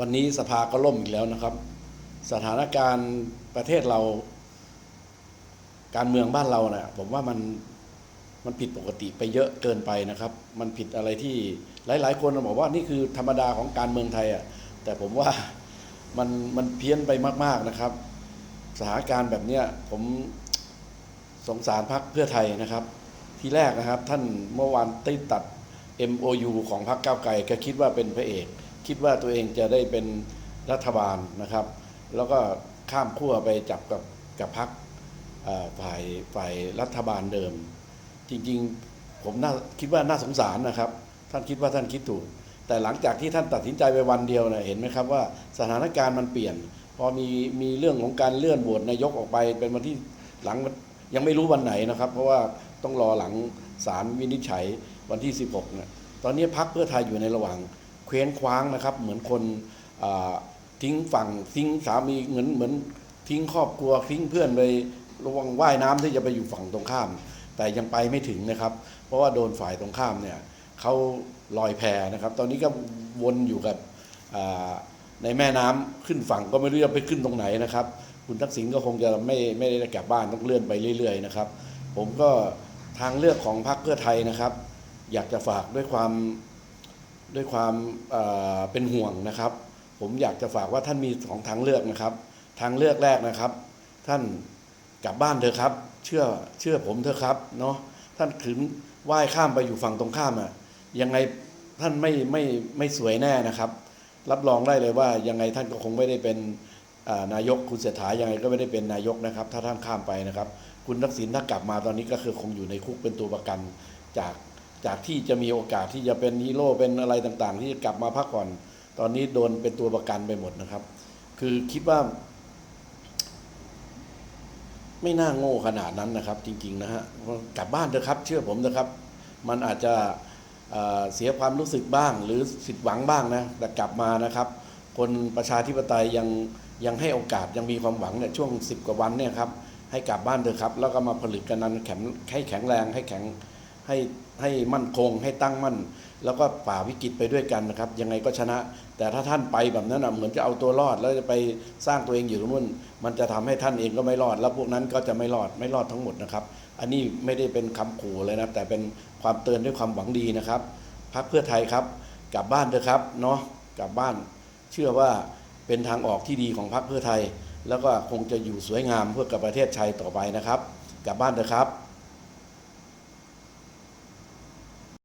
วันนี้สภาก็ล่มอีกแล้วนะครับ สถานการณ์ประเทศเรา การเมืองบ้านเราเนะ่ะผมว่ามันมันผิดปกติไปเยอะเกินไปนะครับ มันผิดอะไรที่หลาย ๆ คนบอกว่านี่คือธรรมดาของการเมืองไทยอะ่ะแต่ผมว่ามันมันเพี้ยนไปมาก ๆนะครับ สถานการณ์แบบเนี้ยผมสงสารพักเพื่อไทยนะครับ ที่แรกนะครับท่านเมื่อวานได้ตัด MOU ของพรรคก้าวไกลก็คิดว่าเป็นพระเอก คิดว่าตัวเองจะได้เป็นรัฐบาลนะครับ แล้วก็ข้ามขั้วไปจับกับกับพรรคฝ่ายฝ่ายรัฐบาลเดิม จริงๆผมน่าคิดว่าน่าสงสารนะครับ ท่านคิดว่าท่านคิดถูก แต่หลังจากที่ท่านตัดสินใจไปวันเดียวนะเห็นไหมครับว่าสถานการณ์มันเปลี่ยน พอมีมีเรื่องของการเลื่อนโหวตนายกออกไปเป็นวันที่หลังยังไม่รู้วันไหนนะครับ เพราะว่าต้องรอหลังศาลวินิจฉัยวันที่ 16เนี่ยตอนนี้พักเพื่อไทยอยู่ในระหว่าง เคว้งคว้างนะครับ เหมือนคนทิ้งฝั่งทิ้งสามีเหมือนเหมือนทิ้งครอบครัวทิ้งเพื่อนไประวังว่ายน้ำที่จะไปอยู่ฝั่งตรงข้าม แต่ยังไปไม่ถึงนะครับ เพราะว่าโดนฝ่ายตรงข้ามเนี่ยเขาลอยแพนะครับ ตอนนี้ก็วนอยู่กับในแม่น้ำขึ้นฝั่งก็ไม่รู้จะไปขึ้นตรงไหนนะครับ คุณทักษิณก็คงจะไม่ไม่ได้กลับบ้านต้องเลื่อนไปเรื่อย ๆ นะครับ ผมก็ทางเลือกของพรรคเพื่อไทยนะครับ อยากจะฝากด้วยความ ด้วยความเป็นห่วงนะครับ ผมอยากจะฝากว่าท่านมีสองทางเลือกนะครับ ทางเลือกแรกนะครับ ท่านกลับบ้านเถอะครับ เชื่อเชื่อผมเถอะครับเนาะท่านถึงว่ายข้ามไปอยู่ฝั่งตรงข้ามอะยังไงท่านไม่ไม่ไม่สวยแน่นะครับ รับรองได้เลยว่ายังไงท่านก็คงไม่ได้เป็นนายกคุณเศรษฐายังไงก็ไม่ได้เป็นนายกนะครับ ถ้าท่านข้ามไปนะครับ คุณทักษิณถ้ากลับมาตอนนี้ก็คือคงอยู่ในคุกเป็นตัวประกันจาก จากที่จะมีโอกาสที่จะเป็นฮีโร่เป็นอะไรต่างๆ ที่จะกลับมาพักผ่อน ตอนนี้โดนเป็นตัวประกันไปหมดนะครับ คือคิดว่า ไม่น่าโง่ขนาดนั้นนะครับ จริง ๆ นะฮะกลับบ้านเถอะครับ เชื่อผมนะครับ มันอาจจะเเสียความรู้สึกบ้าง หรือผิดหวังบ้างนะแต่กลับมานะครับ คนประชาธิปไตยยังยังให้โอกาสยังมีความหวังเนี่ยช่วง 10 กว่าวันเนี่ยครับให้กลับบ้านเถอะครับ แล้วก็มาผลิตกันนั้นแข็งให้แข็งแรงให้แข็ง ให้ให้มั่นคง ให้ตั้งมั่น แล้วก็ฝ่าวิกฤตไปด้วยกันนะครับ ยังไงก็ชนะ แต่ถ้าท่านไปแบบนั้นนะเหมือนจะเอาตัวรอด แล้วจะไปสร้างตัวเองอยู่ตรงนู้น มันจะทำให้ท่านเองก็ไม่รอด แล้วพวกนั้นก็จะไม่รอดไม่รอดทั้งหมดนะครับ อันนี้ไม่ได้เป็นคำขู่เลยนะแต่เป็นความเตือนด้วยความหวังดีนะครับพรรคเพื่อไทยครับ กลับบ้านเถอะครับเนาะกลับบ้าน เชื่อว่าเป็นทางออกที่ดีของพรรคเพื่อไทย แล้วก็คงจะอยู่สวยงามเพื่อกับประเทศไทยต่อไปนะครับ กลับบ้านเถอะครับ